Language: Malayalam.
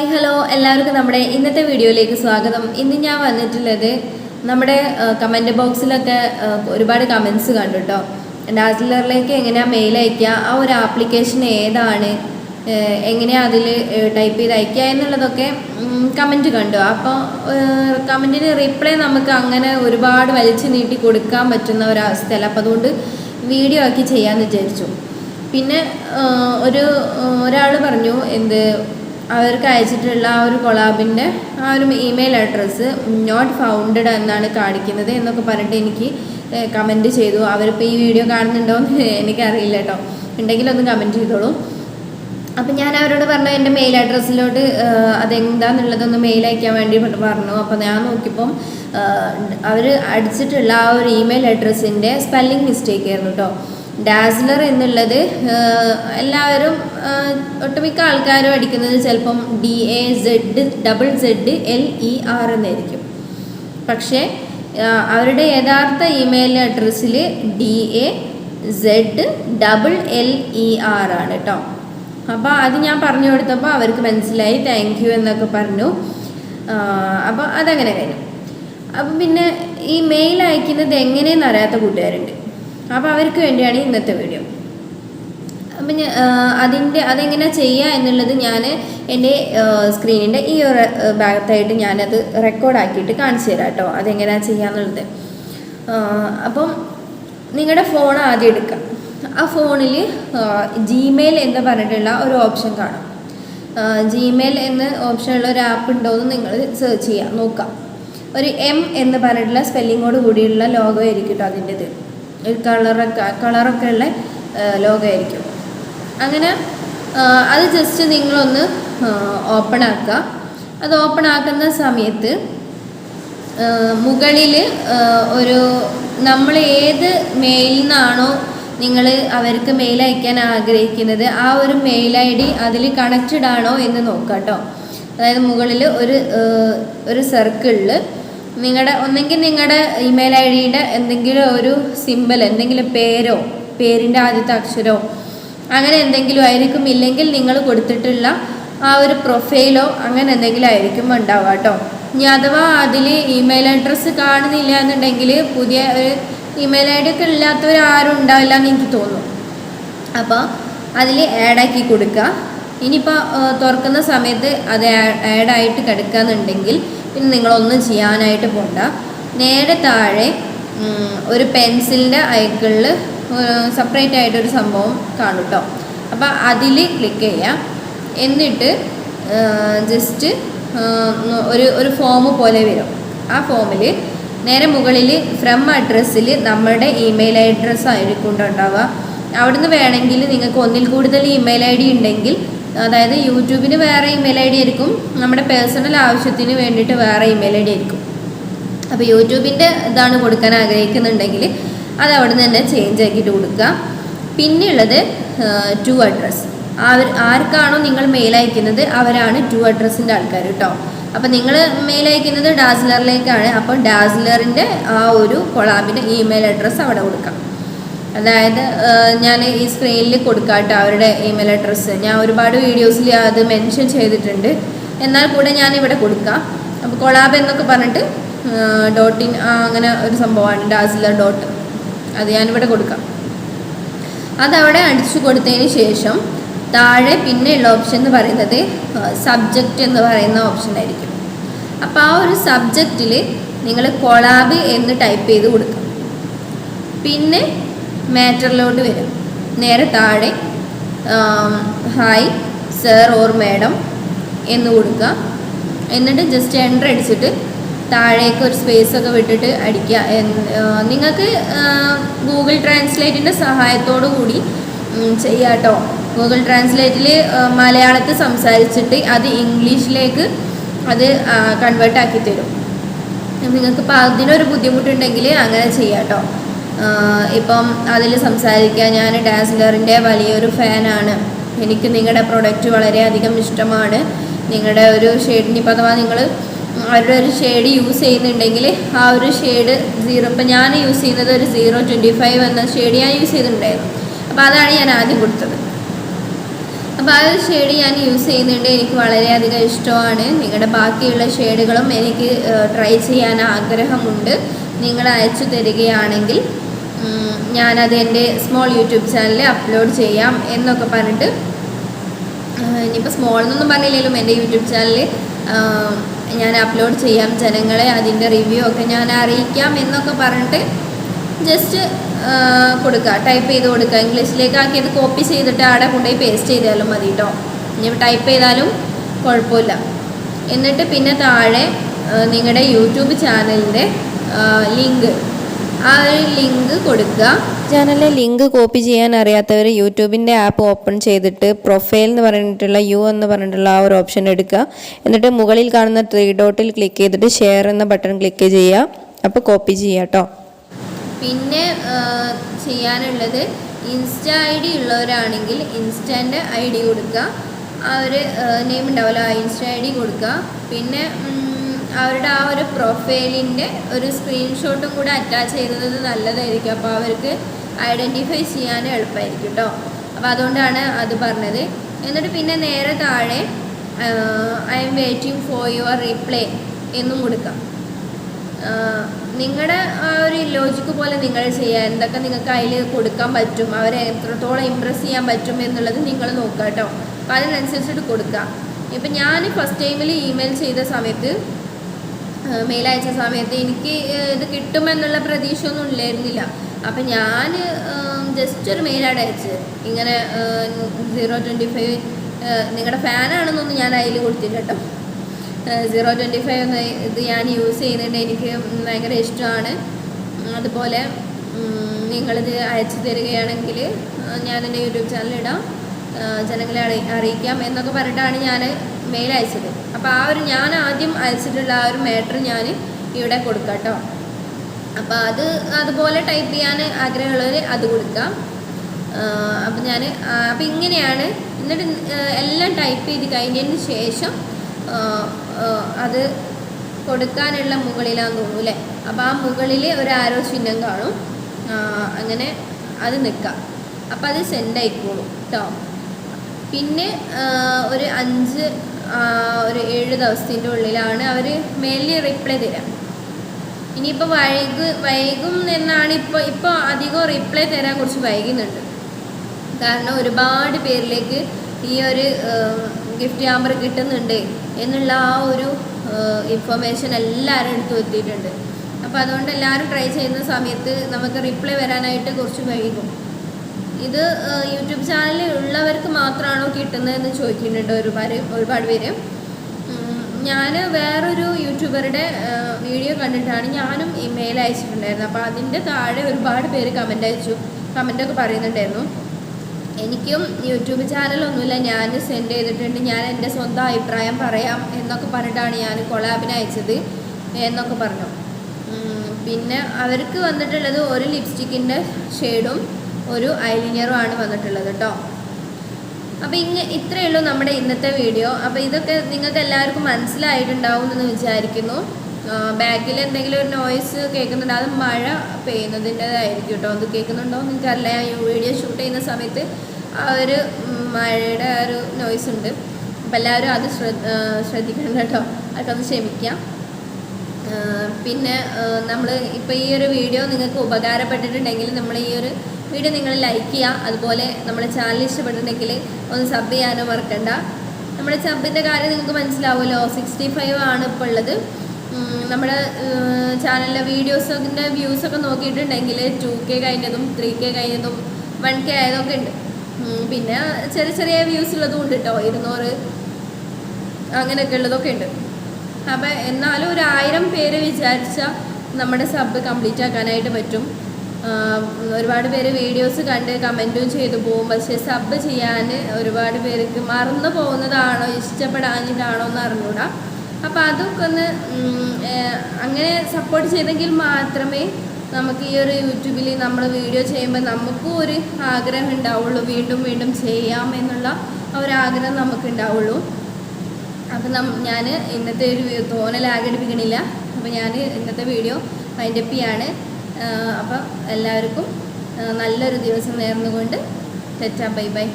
ഹായ് ഹലോ എല്ലാവർക്കും നമ്മുടെ ഇന്നത്തെ വീഡിയോയിലേക്ക് സ്വാഗതം. ഇന്ന് ഞാൻ വന്നിട്ടുള്ളത് നമ്മുടെ കമന്റ് ബോക്സിലൊക്കെ ഒരുപാട് കമൻസ് കണ്ടു കേട്ടോ ഡാസ്ലറിലേക്ക് എങ്ങനെയാണ് മെയിൽ അയക്കുക ആ ഒരു ആപ്ലിക്കേഷൻ ഏതാണ് എങ്ങനെയാണ് അതിൽ ടൈപ്പ് ചെയ്ത് അയക്കുക എന്നുള്ളതൊക്കെ കമന്റ് കണ്ടു. അപ്പോൾ കമന്റിന് റിപ്ലൈ നമുക്ക് അങ്ങനെ ഒരുപാട് വലിച്ചു നീട്ടി കൊടുക്കാൻ പറ്റുന്ന ഒരവസ്ഥയല്ല അപ്പോൾ അതുകൊണ്ട് വീഡിയോ ആക്കി ചെയ്യാമെന്ന് വിചാരിച്ചു. പിന്നെ ഒരു ഒരാൾ പറഞ്ഞു എന്ത് അവർക്ക് അയച്ചിട്ടുള്ള ആ ഒരു കൊളാബിന്റെ ആ ഒരു ഇമെയിൽ അഡ്രസ്സ് നോട്ട് ഫൗണ്ടഡ് എന്നാണ് കാണിക്കുന്നത് എന്നൊക്കെ പറഞ്ഞിട്ട് എനിക്ക് കമന്റ് ചെയ്തു. അവരിപ്പോൾ ഈ വീഡിയോ കാണുന്നുണ്ടോ എന്ന് എനിക്കറിയില്ല കേട്ടോ. ഉണ്ടെങ്കിൽ ഒന്ന് കമന്റ് ചെയ്തോളൂ. അപ്പം ഞാൻ അവരോട് പറഞ്ഞു എന്റെ മെയിൽ അഡ്രസ്സിലോട്ട് അതെന്താന്നുള്ളതൊന്ന് മെയിൽ അയക്കാൻ വേണ്ടി പറഞ്ഞു. അപ്പോൾ ഞാൻ നോക്കിയപ്പം അവർ അടിച്ചിട്ടുള്ള ആ ഒരു ഇമെയിൽ അഡ്രസ്സിന്റെ സ്പെല്ലിംഗ് മിസ്റ്റേക്ക് ആയിരുന്നു കേട്ടോ. ഡാസ്ലർ എന്നുള്ളത് എല്ലാവരും ഒട്ടുമിക്ക ആൾക്കാരും അടിക്കുന്നത് ചിലപ്പം D A Z double Z L E R എന്നായിരിക്കും. പക്ഷേ അവരുടെ യഥാർത്ഥ ഇമെയിൽ അഡ്രസ്സിൽ D A Z double L E R ആണ് കേട്ടോ അപ്പോൾ അത് ഞാൻ പറഞ്ഞു കൊടുത്തപ്പോൾ അവർക്ക് മനസ്സിലായി താങ്ക് യു എന്നൊക്കെ പറഞ്ഞു. അപ്പോൾ അതങ്ങനെ കഴിഞ്ഞു. അപ്പം പിന്നെ ഈ മെയിൽ അയക്കുന്നത് എങ്ങനെയെന്ന് അറിയാത്ത കൂട്ടുകാരുണ്ട്. അപ്പോൾ അവർക്ക് വേണ്ടിയാണ് ഇന്നത്തെ വീഡിയോ അപ്പം ഞാൻ അതിന്റെ അതെങ്ങനെ ചെയ്യുക എന്നുള്ളത് ഞാൻ എന്റെ സ്ക്രീനിന്റെ ഈ ഒരു ഭാഗത്തായിട്ട് ഞാനത് റെക്കോർഡാക്കിയിട്ട് കാണിച്ചു തരാം കേട്ടോ അതെങ്ങനെയാണ് ചെയ്യുക എന്നുള്ളത്. അപ്പം നിങ്ങളുടെ ഫോൺ ആദ്യം എടുക്കാം. ആ ഫോണിൽ ജിമെയിൽ എന്ന് പറഞ്ഞിട്ടുള്ള ഒരു ഓപ്ഷൻ കാണും. ജിമെയിൽ എന്ന് ഓപ്ഷനുള്ള ഒരു ആപ്പ് ഉണ്ടോ എന്ന് നിങ്ങൾ സെർച്ച് ചെയ്യാം. നോക്കാം. ഒരു എം എന്ന് പറഞ്ഞിട്ടുള്ള സ്പെല്ലിങ്ങോട് കൂടിയുള്ള ലോഗോ ആയിരിക്കും കേട്ടോ അതിന്റെത്. ഒരു കളറൊക്കെ കളറൊക്കെ ഉള്ള ലോകമായിരിക്കും. അങ്ങനെ അത് ജസ്റ്റ് നിങ്ങളൊന്ന് ഓപ്പൺ ആക്കുക. അത് ഓപ്പൺ ആക്കുന്ന സമയത്ത് മുകളിൽ ഒരു നമ്മൾ ഏത് മെയിലിൽ നിന്നാണോ നിങ്ങൾ അവർക്ക് മെയിൽ അയക്കാൻ ആഗ്രഹിക്കുന്നത് ആ ഒരു മെയിൽ ഐ ഡി അതിൽ കണക്റ്റഡ് ആണോ എന്ന് നോക്കാം കേട്ടോ അതായത് മുകളിൽ ഒരു ഒരു സർക്കിളിൽ നിങ്ങളുടെ ഒന്നെങ്കിൽ നിങ്ങളുടെ ഇമെയിൽ ഐ ഡിയുടെ എന്തെങ്കിലും ഒരു സിമ്പിൾ എന്തെങ്കിലും പേരോ പേരിന്റെ ആദ്യത്തെ അക്ഷരമോ അങ്ങനെ എന്തെങ്കിലും ആയിരിക്കും. ഇല്ലെങ്കിൽ നിങ്ങൾ കൊടുത്തിട്ടുള്ള ആ ഒരു പ്രൊഫൈലോ അങ്ങനെ എന്തെങ്കിലും ആയിരിക്കും ഉണ്ടാവുക കേട്ടോ ഇനി അഥവാ അതിൽ ഇമെയിൽ അഡ്രസ്സ് കാണുന്നില്ല എന്നുണ്ടെങ്കിൽ പുതിയ ഒരു ഇമെയിൽ ഐ ഡി ഒക്കെ ഇല്ലാത്തവർ ആരും ഉണ്ടാവില്ല എന്ന് എനിക്ക് തോന്നും അപ്പോൾ അതിൽ ആഡാക്കി കൊടുക്കുക. ഇനിയിപ്പോൾ തുറക്കുന്ന സമയത്ത് അത് ആഡായിട്ട് കിടക്കുകയെന്നുണ്ടെങ്കിൽ പിന്നെ നിങ്ങളൊന്നും ചെയ്യാനായിട്ട് പോണ്ട. നേരെ താഴെ ഒരു പെൻസിലിന്റെ ഐക്കിളിൽ സെപ്പറേറ്റ് ആയിട്ടൊരു സംഭവം കാണും കേട്ടോ അപ്പോൾ അതിൽ ക്ലിക്ക് ചെയ്യാം. എന്നിട്ട് ജസ്റ്റ് ഒരു ഒരു ഫോം പോലെ വരും. ആ ഫോമിൽ നേരെ മുകളിൽ ഫ്രം അഡ്രസ്സിൽ നമ്മുടെ ഇമെയിൽ അഡ്രസ്സ് ആയിരിക്കും ഉണ്ടാവുക. അവിടുന്ന് വേണമെങ്കിൽ നിങ്ങൾക്ക് ഒന്നിൽ കൂടുതൽ ഇമെയിൽ ഐ ഉണ്ടെങ്കിൽ അതായത് യൂട്യൂബിന് വേറെ ഇമെയിൽ ഐ ഡി ആയിരിക്കും നമ്മുടെ പേഴ്സണൽ ആവശ്യത്തിന് വേണ്ടിയിട്ട് വേറെ ഇമെയിൽ ഐ ഡി ആയിരിക്കും. അപ്പോൾ യൂട്യൂബിന്റെ ഇതാണ് കൊടുക്കാൻ ആഗ്രഹിക്കുന്നുണ്ടെങ്കിൽ അത് അവിടെ നിന്ന് തന്നെ ചേഞ്ച് ആക്കിയിട്ട് കൊടുക്കുക. പിന്നെയുള്ളത് ടു അഡ്രസ്സ് അവർ ആർക്കാണോ നിങ്ങൾ മെയിൽ അയക്കുന്നത് അവരാണ് ടു അഡ്രസ്സിന്റെ ആൾക്കാർ കേട്ടോ അപ്പോൾ നിങ്ങൾ മെയിൽ അയക്കുന്നത് ഡാസ്ലറിലേക്കാണ്. അപ്പോൾ ഡാസ്ലറിന്റെ ആ ഒരു കൊളാബിന്റെ ഇമെയിൽ അഡ്രസ്സ് അവിടെ കൊടുക്കാം. അതായത് ഞാൻ ഈ സ്ക്രീനിൽ കൊടുക്കാം കേട്ടോ അവരുടെ ഇമെയിൽ അഡ്രസ്സ് ഞാൻ ഒരുപാട് വീഡിയോസിൽ അത് മെൻഷൻ ചെയ്തിട്ടുണ്ട്. എന്നാൽ കൂടെ ഞാൻ ഇവിടെ കൊടുക്കാം. അപ്പോൾ കൊളാബ് എന്നൊക്കെ പറഞ്ഞിട്ട് ഡോട്ട് ഇൻ അങ്ങനെ ഒരു സംഭവമാണ്. ഡാസിലർ ഡോട്ട് അത് ഞാനിവിടെ കൊടുക്കാം. അതവിടെ അടിച്ചു കൊടുത്തതിന് ശേഷം താഴെ പിന്നെയുള്ള ഓപ്ഷൻ എന്ന് പറയുന്നത് സബ്ജക്റ്റ് എന്ന് പറയുന്ന ഓപ്ഷൻ ആയിരിക്കും. അപ്പോൾ ആ ഒരു സബ്ജക്റ്റിൽ നിങ്ങൾ കൊളാബ് എന്ന് ടൈപ്പ് ചെയ്ത് കൊടുക്കാം. പിന്നെ മാറ്ററിലോട്ട് വരും. നേരെ താഴെ ഹായ് സർ ഓർ മാഡം എന്ന് കൊടുക്കുക. എന്നിട്ട് ജസ്റ്റ് എന്റർ അടിച്ചിട്ട് താഴേക്ക് ഒരു സ്പേസ് ഒക്കെ വിട്ടിട്ട് അടിക്കുക. നിങ്ങൾക്ക് ഗൂഗിൾ ട്രാൻസ്ലേറ്റിന്റെ സഹായത്തോടു കൂടി ചെയ്യാട്ടോ ഗൂഗിൾ ട്രാൻസ്ലേറ്റിൽ മലയാളത്തിൽ സംസാരിച്ചിട്ട് അത് ഇംഗ്ലീഷിലേക്ക് അത് കൺവേർട്ട് ആക്കി തരും. നിങ്ങൾക്ക് ഇപ്പോൾ അതിനൊരു ബുദ്ധിമുട്ടുണ്ടെങ്കിൽ അങ്ങനെ ചെയ്യാം കേട്ടോ ഇപ്പം അതിൽ സംസാരിക്കുക ഞാൻ ഡാസ്ലറിന്റെ വലിയൊരു ഫാനാണ്. എനിക്ക് നിങ്ങളുടെ പ്രൊഡക്റ്റ് വളരെയധികം ഇഷ്ടമാണ്. നിങ്ങളുടെ ഒരു ഷെയ്ഡിന് ഇപ്പോൾ അഥവാ നിങ്ങൾ അവരുടെ ഒരു ഷെയ്ഡ് യൂസ് ചെയ്യുന്നുണ്ടെങ്കിൽ ആ ഒരു ഷെയ്ഡ് സീറോ ഇപ്പം ഞാൻ യൂസ് ചെയ്യുന്നത് ഒരു സീറോ ട്വന്റി ഫൈവ് എന്ന ഷെയ്ഡ് ഞാൻ യൂസ് ചെയ്തിട്ടുണ്ടായിരുന്നു. അപ്പോൾ അതാണ് ഞാൻ ആദ്യം കൊടുത്തത്. അപ്പോൾ ആ ഒരു ഷെയ്ഡ് ഞാൻ യൂസ് ചെയ്യുന്നുണ്ട്. എനിക്ക് വളരെയധികം ഇഷ്ടമാണ്. നിങ്ങളുടെ ബാക്കിയുള്ള ഷെയ്ഡുകളും എനിക്ക് ട്രൈ ചെയ്യാൻ ആഗ്രഹമുണ്ട്. നിങ്ങൾ അയച്ചു തരികയാണെങ്കിൽ ഞാനത് എന്റെ സ്മോൾ യൂട്യൂബ് ചാനലിൽ അപ്ലോഡ് ചെയ്യാം എന്നൊക്കെ പറഞ്ഞിട്ട് ഇനിയിപ്പോൾ സ്മോൾ എന്നൊന്നും പറഞ്ഞില്ലെങ്കിലും എന്റെ യൂട്യൂബ് ചാനലിൽ ഞാൻ അപ്ലോഡ് ചെയ്യാം ജനങ്ങളെ അതിന്റെ റിവ്യൂ ഒക്കെ ഞാൻ അറിയിക്കാം എന്നൊക്കെ പറഞ്ഞിട്ട് ജസ്റ്റ് കൊടുക്കുക. ടൈപ്പ് ചെയ്ത് കൊടുക്കുക. ഇംഗ്ലീഷിലേക്ക് ആക്കി അത് കോപ്പി ചെയ്തിട്ട് അവിടെ കൊണ്ടുപോയി പേസ്റ്റ് ചെയ്താലും മതി കേട്ടോ ഇനി ടൈപ്പ് ചെയ്താലും കുഴപ്പമില്ല. എന്നിട്ട് പിന്നെ താഴെ നിങ്ങളുടെ യൂട്യൂബ് ചാനലിന്റെ ലിങ്ക് ആ ഒരു ലിങ്ക് കൊടുക്കുക. ചാനലിലെ ലിങ്ക് കോപ്പി ചെയ്യാൻ അറിയാത്തവർ യൂട്യൂബിന്റെ ആപ്പ് ഓപ്പൺ ചെയ്തിട്ട് പ്രൊഫൈൽ എന്ന് പറഞ്ഞിട്ടുള്ള യു എന്ന് പറഞ്ഞിട്ടുള്ള ആ ഒരു ഓപ്ഷൻ എടുക്കുക. എന്നിട്ട് മുകളിൽ കാണുന്ന ത്രീ ഡോട്ടിൽ ക്ലിക്ക് ചെയ്തിട്ട് ഷെയർ എന്ന ബട്ടൺ ക്ലിക്ക് ചെയ്യുക. അപ്പോൾ കോപ്പി ചെയ്യുക കേട്ടോ പിന്നെ ചെയ്യാനുള്ളത് ഇൻസ്റ്റ ഐ ഡി ഉള്ളവരാണെങ്കിൽ ഇൻസ്റ്റന്റെ ഐ ഡി കൊടുക്കുക. ആ ഒരു നെയിം ഉണ്ടാവില്ല ഇൻസ്റ്റ ഐ ഡി കൊടുക്കുക. പിന്നെ അവരുടെ ആ ഒരു പ്രൊഫൈലിന്റെ ഒരു സ്ക്രീൻഷോട്ടും കൂടെ അറ്റാച്ച് ചെയ്യുന്നത് നല്ലതായിരിക്കും. അപ്പോൾ അവർക്ക് ഐഡന്റിഫൈ ചെയ്യാൻ എളുപ്പമായിരിക്കും കേട്ടോ അപ്പോൾ അതുകൊണ്ടാണ് അത് പറഞ്ഞത്. എന്നിട്ട് പിന്നെ നേരെ താഴെ I am waiting for your reply എന്നും കൊടുക്കാം. നിങ്ങളുടെ ആ ഒരു ലോജിക്ക് പോലെ നിങ്ങൾ ചെയ്യുക എന്തൊക്കെ നിങ്ങൾക്ക് അതിൽ കൊടുക്കാൻ പറ്റും? അവരെ എത്രത്തോളം ഇമ്പ്രസ് ചെയ്യാൻ പറ്റും എന്നുള്ളത് നിങ്ങൾ നോക്കുക കേട്ടോ അപ്പോൾ അതിനനുസരിച്ചിട്ട് കൊടുക്കുക ഇപ്പം ഞാൻ ഫസ്റ്റ് ടൈമിൽ ഇമെയിൽ ചെയ്ത സമയത്ത് മെയിൽ അയച്ച സമയത്ത് എനിക്ക് ഇത് കിട്ടുമെന്നുള്ള പ്രതീക്ഷയൊന്നും ഇല്ലായിരുന്നില്ല. അപ്പം ഞാൻ ജസ്റ്റ് ഒരു മെയിലാണ് അയച്ചത്. ഇങ്ങനെ സീറോ ട്വന്റി ഫൈവ് നിങ്ങളുടെ ഫാനാണെന്നൊന്നും ഞാൻ അതിൽ കൊടുത്തില്ല സീറോ ട്വന്റി ഫൈവ് എന്ന ഇത് ഞാൻ യൂസ് ചെയ്യുന്നുണ്ട് എനിക്ക് ഭയങ്കര ഇഷ്ടമാണ്. അതുപോലെ നിങ്ങളിത് അയച്ചു തരികയാണെങ്കിൽ ഞാൻ എന്റെ യൂട്യൂബ് ചാനലിൽ ഇടാം. ജനങ്ങളെ അറിയിക്കാം എന്നൊക്കെ പറഞ്ഞിട്ടാണ് ഞാൻ മെയിൽ അയച്ചത്. അപ്പോൾ ആ ഒരു ഞാൻ ആദ്യം അയച്ചിട്ടുള്ള ആ ഒരു മാറ്റർ ഞാൻ ഇവിടെ കൊടുക്കാം കേട്ടോ അപ്പോൾ അത് അതുപോലെ ടൈപ്പ് ചെയ്യാൻ ആഗ്രഹമുള്ളവർ അത് കൊടുക്കാം. അപ്പം ഞാൻ അപ്പം ഇങ്ങനെയാണ്. എന്നിട്ട് എല്ലാം ടൈപ്പ് ചെയ്ത് കഴിഞ്ഞതിന് ശേഷം അത് കൊടുക്കാനുള്ള മുകളിലാന്ന് തോന്നുന്നു അല്ലേ അപ്പോൾ ആ മുകളിൽ ഒരു ആരോ ചിഹ്നം കാണും. അങ്ങനെ അത് നിൽക്കാം. അപ്പം അത് സെൻഡ് ആയിക്കോളും കേട്ടോ പിന്നെ ഒരു അഞ്ച് ഒരു ഏഴ് ദിവസത്തിന്റെ ഉള്ളിലാണ് അവർ മെയിലിൽ റിപ്ലൈ തരാം ഇനിയിപ്പോൾ വൈകു വൈകും എന്നാണ് ഇപ്പോൾ ഇപ്പോൾ അധികം റിപ്ലൈ തരാൻ കുറച്ച് വൈകുന്നുണ്ട്. കാരണം ഒരുപാട് പേരിലേക്ക് ഈ ഒരു ഗിഫ്റ്റ് ഹാമ്പർ കിട്ടുന്നുണ്ട് എന്നുള്ള ആ ഒരു ഇൻഫർമേഷൻ എല്ലാവരും എടുത്തു എത്തിയിട്ടുണ്ട് അപ്പോൾ അതുകൊണ്ട് എല്ലാവരും ട്രൈ ചെയ്യുന്ന സമയത്ത് നമുക്ക് റിപ്ലൈ വരാനായിട്ട് കുറച്ച് വൈകും. ഇത് യൂട്യൂബ് ചാനലിൽ ഉള്ളവർക്ക് മാത്രമാണോ കിട്ടുന്നതെന്ന് ചോദിക്കുന്നുണ്ട് ഒരുപാട് ഒരുപാട് പേര്. ഞാൻ വേറൊരു യൂട്യൂബറുടെ വീഡിയോ കണ്ടിട്ടാണ് ഞാനും ഇമെയിൽ അയച്ചിട്ടുണ്ടായിരുന്നു അപ്പോൾ അതിന്റെ താഴെ ഒരുപാട് പേര് കമന്റ് അയച്ചു കമന്റൊക്കെ പറയുന്നുണ്ടായിരുന്നു. എനിക്കും യൂട്യൂബ് ചാനലൊന്നുമില്ല ഞാൻ സെൻഡ് ചെയ്തിട്ടുണ്ട് ഞാൻ എന്റെ സ്വന്തം അഭിപ്രായം പറയാം എന്നൊക്കെ പറഞ്ഞിട്ടാണ് ഞാൻ കൊളാബിന് അയച്ചത് എന്നൊക്കെ പറഞ്ഞു. പിന്നെ അവർക്ക് വന്നിട്ടുള്ളത് ഒരു ലിപ്സ്റ്റിക്കിന്റെ ഷെയ്ഡും ഒരു ഐലിനിയറും ആണ് വന്നിട്ടുള്ളത് കേട്ടോ അപ്പോൾ ഇങ്ങ ഇത്രയേ ഉള്ളൂ നമ്മുടെ ഇന്നത്തെ വീഡിയോ. അപ്പോൾ ഇതൊക്കെ നിങ്ങൾക്ക് എല്ലാവർക്കും മനസ്സിലായിട്ടുണ്ടാവും എന്ന് വിചാരിക്കുന്നു ബാക്കിൽ എന്തെങ്കിലും ഒരു നോയ്സ് കേൾക്കുന്നുണ്ട്. അത് മഴ പെയ്യുന്നതിന്റെതായിരിക്കും കേട്ടോ അത് കേൾക്കുന്നുണ്ടോ? എന്ന് എനിക്കറിയില്ല ഞാൻ വീഡിയോ ഷൂട്ട് ചെയ്യുന്ന സമയത്ത് ആ ഒരു മഴയുടെ ആ ഒരു നോയ്സ് ഉണ്ട്. അപ്പം എല്ലാവരും അത് ശ്രദ്ധ ശ്രദ്ധിക്കണം കേട്ടോ അതൊക്കെ ക്ഷമിക്കാം. പിന്നെ നമ്മൾ ഇപ്പോൾ ഈ ഒരു വീഡിയോ നിങ്ങൾക്ക് ഉപകാരപ്പെട്ടിട്ടുണ്ടെങ്കിൽ നമ്മൾ ഈ ഒരു വീഡിയോ നിങ്ങൾ ലൈക്ക് ചെയ്യുക അതുപോലെ നമ്മുടെ ചാനൽ ഇഷ്ടപ്പെട്ടിട്ടുണ്ടെങ്കിൽ ഒന്ന് സബ് ചെയ്യാനോ മറക്കണ്ട. നമ്മുടെ സബിന്റെ കാര്യം നിങ്ങൾക്ക് മനസ്സിലാവുമല്ലോ. സിക്സ്റ്റി ഫൈവ് ആണ് ഇപ്പോൾ ഉള്ളത്. നമ്മുടെ ചാനലിലെ വീഡിയോസിന്റെ വ്യൂസൊക്കെ നോക്കിയിട്ടുണ്ടെങ്കിൽ ടു കെ കഴിഞ്ഞതും ത്രീ കെ കഴിഞ്ഞതും വൺ കെ ആയതൊക്കെ ഉണ്ട്. പിന്നെ ചെറിയ ചെറിയ വ്യൂസ് ഉള്ളതും ഉണ്ട് കേട്ടോ ഇരുന്നൂറ് അങ്ങനെയൊക്കെ ഉള്ളതൊക്കെ ഉണ്ട്. അപ്പം എന്നാലും ഒരു ആയിരം പേര് വിചാരിച്ചാൽ നമ്മുടെ സബ് കംപ്ലീറ്റ് ആക്കാനായിട്ട് പറ്റും. ഒരുപാട് പേര് വീഡിയോസ് കണ്ട് കമന്റും ചെയ്തു പോകും പക്ഷേ സബ് ചെയ്യാൻ ഒരുപാട് പേർക്ക് മറന്നു പോകുന്നതാണോ ഇഷ്ടപ്പെടാഞ്ഞിട്ടാണോ എന്ന് അറിഞ്ഞൂടാ. അപ്പോൾ അതൊക്കെ ഒന്ന് അങ്ങനെ സപ്പോർട്ട് ചെയ്തെങ്കിൽ മാത്രമേ നമുക്ക് ഈ ഒരു യൂട്യൂബിൽ നമ്മൾ വീഡിയോ ചെയ്യുമ്പോൾ നമുക്കും ഒരു ആഗ്രഹം ഉണ്ടാവുള്ളൂ. വീണ്ടും വീണ്ടും ചെയ്യാം എന്നുള്ള ഒരു ആഗ്രഹം നമുക്ക് ഉണ്ടാവുള്ളൂ. അപ്പം ഞാൻ ഇന്നത്തെ ഒരു തോന്നൽ ആഘടിപ്പിക്കണില്ല അപ്പം ഞാൻ ഇന്നത്തെ വീഡിയോ അതിന്റെ ചെയ്യാണ് അപ്പം എല്ലാവർക്കും നല്ലൊരു ദിവസം നേർന്നുകൊണ്ട് തെറ്റാ. Bye bye.